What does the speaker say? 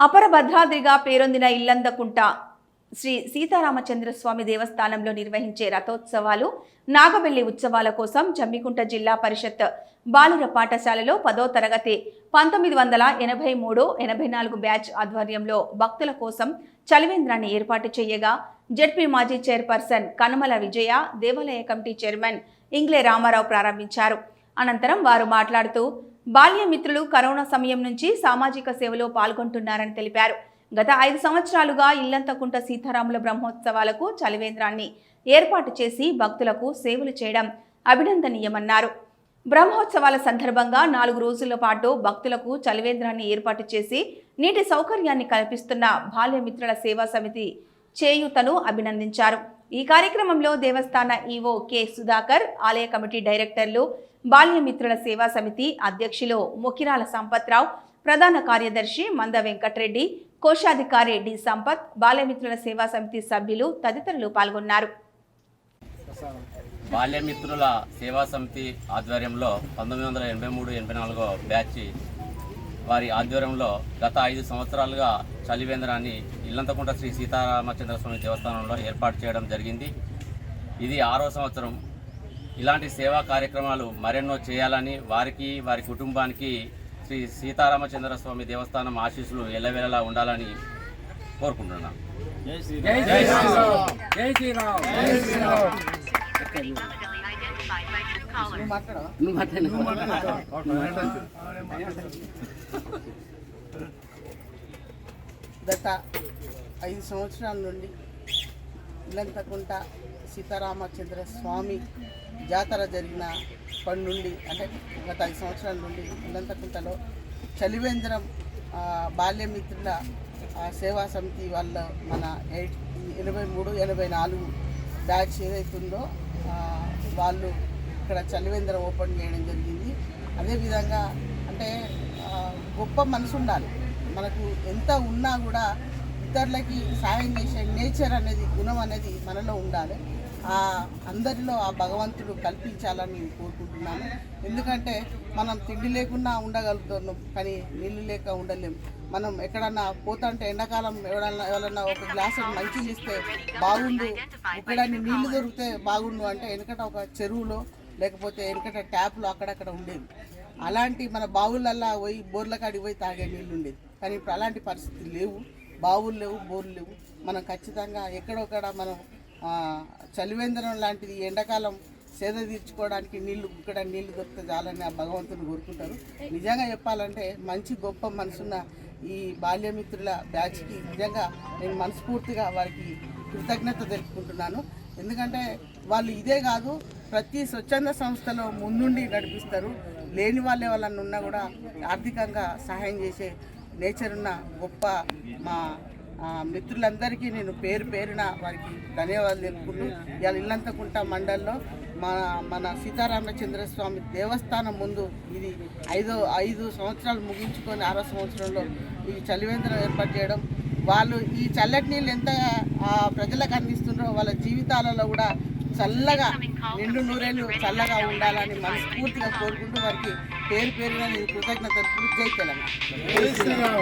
అపర భద్రాద్రిగా పేరొందిన ఇల్లందకుంట శ్రీ సీతారామచంద్రస్వామి దేవస్థానంలో నిర్వహించే రథోత్సవాలు నాగవెల్లి ఉత్సవాల కోసం జమ్మికుంట జిల్లా పరిషత్ బాలుర పాఠశాలలో పదో తరగతి పంతొమ్మిది వందల ఎనభై మూడు ఎనభై నాలుగు బ్యాచ్ ఆధ్వర్యంలో భక్తుల కోసం చలివేంద్రాన్ని ఏర్పాటు చేయగా జడ్పీ మాజీ చైర్పర్సన్ కనుమల విజయ దేవాలయ కమిటీ చైర్మన్ ఇంగ్లే రామారావు ప్రారంభించారు. అనంతరం వారు మాట్లాడుతూ బాల్యమిత్రులు కరోనా సమయం నుంచి సామాజిక సేవలో పాల్గొంటున్నారని తెలిపారు. గత ఐదు సంవత్సరాలుగా ఇల్లంతకుంట సీతారాముల బ్రహ్మోత్సవాలకు చలివేంద్రాన్ని ఏర్పాటు చేసి భక్తులకు సేవలు చేయడం అభినందనీయమన్నారు. బ్రహ్మోత్సవాల సందర్భంగా నాలుగు రోజుల పాటు భక్తులకు చలివేంద్రాన్ని ఏర్పాటు చేసి నీటి సౌకర్యాన్ని కల్పిస్తున్న బాల్యమిత్రుల సేవా సమితి చేయూతను అభినందించారు. ఈ కార్యక్రమంలో దేవస్థాన ఈవో కె సుధాకర్ ఆలయ కమిటీ డైరెక్టర్లు బాల్యమిత్రుల సేవా సమితి అధ్యక్షులు ముకిరాల సంపత్రావు ప్రధాన కార్యదర్శి మంద వెంకట్రెడ్డి కోశాధికారి డి సంపత్ బాల్యమిత్రుల సేవా సమితి సభ్యులు తదితరులు పాల్గొన్నారు. బాల్యమిత్రుల సేవా సమితి ఆధ్వర్యంలో పంతొమ్మిది వందల ఎనభై మూడు ఎనభై నాలుగో బ్యాచ్ వారి ఆధ్వర్యంలో గత ఐదు సంవత్సరాలుగా చలివేంద్రాన్ని ఇల్లంతకుంట శ్రీ సీతారామచంద్ర స్వామి దేవస్థానంలో ఏర్పాటు చేయడం జరిగింది. ఇది ఆరో సంవత్సరం. ఇలాంటి సేవా కార్యక్రమాలు మరెన్నో చేయాలని వారికి వారి కుటుంబానికి శ్రీ సీతారామచంద్ర స్వామి దేవస్థానం ఆశీస్సులు ఎల్లవేళలా ఉండాలని కోరుకుంటున్నాను. గత ఐదు సంవత్సరాల నుండి ఇల్లంతకుంట సీతారామచంద్ర స్వామి జాతర జరిగిన పని నుండి అంటే గత ఐదు సంవత్సరాల నుండి ఉన్నంతకుంటలో చలివేంద్రం బాల్యమిత్రుల సేవా సమితి వాళ్ళ మన ఎయిట్ ఎనభై మూడు ఎనభై నాలుగు బ్యాచ్ ఏదైతుందో ఉందో వాళ్ళు ఇక్కడ చలివేంద్రం ఓపెన్ చేయడం జరిగింది. అదేవిధంగా అంటే గొప్ప మనసు ఉండాలి మనకు ఎంత ఉన్నా కూడా ఇతరులకి సాయం చేసే నేచర్ అనేది గుణం అనేది మనలో ఉండాలి. అందరిలో ఆ భగవంతుడు కల్పించాలని నేను కోరుకుంటున్నాను. ఎందుకంటే మనం తిండి లేకుండా ఉండగలుగుతున్నాం కానీ నీళ్ళు లేక ఉండలేం. మనం ఎక్కడన్నా పోతుంటే ఎండాకాలం ఎవడన్నా ఎవరన్నా ఒక గ్లాసు మంచి ఇస్తే బాగుండు. ఎక్కడన్నా నీళ్ళు దొరికితే బాగుండు అంటే వెనుకట ఒక చెరువులో లేకపోతే వెనుకట ట్యాప్లో అక్కడక్కడ ఉండేది. అలాంటి మన బావులల్లా పోయి బోర్ల కాడికి పోయి తాగే నీళ్ళు ఉండేది. కానీ ఇప్పుడు అలాంటి పరిస్థితులు లేవు. బావులు లేవు బోర్లు లేవు. మనం ఖచ్చితంగా ఎక్కడొక్కడ మనం చలివేంద్రం లాంటిది ఎండాకాలం సేద తీర్చుకోవడానికి నీళ్ళు ఇక్కడ నీళ్ళు దొరికితే చాలని ఆ భగవంతుని కోరుకుంటారు. నిజంగా చెప్పాలంటే మంచి గొప్ప మనసున్న ఈ బాల్యమిత్రుల బ్యాచ్కి నిజంగా నేను మనస్ఫూర్తిగా వారికి కృతజ్ఞత తెలుపుకుంటున్నాను. ఎందుకంటే వాళ్ళు ఇదే కాదు ప్రతి స్వచ్ఛంద సంస్థలో ముందుండి నడిపిస్తారు. లేని వాళ్ళే వాళ్ళని ఉన్నా కూడా ఆర్థికంగా సహాయం చేసే నేచర్ ఉన్న గొప్ప మా మిత్రులందరికీ నేను పేరు పేరున వారికి ధన్యవాదాలు తెలుపుకుంటూ ఇవాళ ఇల్లంతకుంట మండల్లో మన మన సీతారామచంద్ర స్వామి దేవస్థానం ముందు ఇది ఐదో ఐదు సంవత్సరాలు ముగించుకొని ఆరో సంవత్సరంలో ఈ చలివేంద్రం ఏర్పాటు చేయడం. వాళ్ళు ఈ చల్లటి నీళ్ళు ఎంత ప్రజలకు అందిస్తున్నారో వాళ్ళ జీవితాలలో కూడా చల్లగా నిండు నూరేళ్ళు చల్లగా ఉండాలని మనస్ఫూర్తిగా కోరుకుంటూ వారికి పేరు పేరున నేను కృతజ్ఞత జై తెలంగాణ.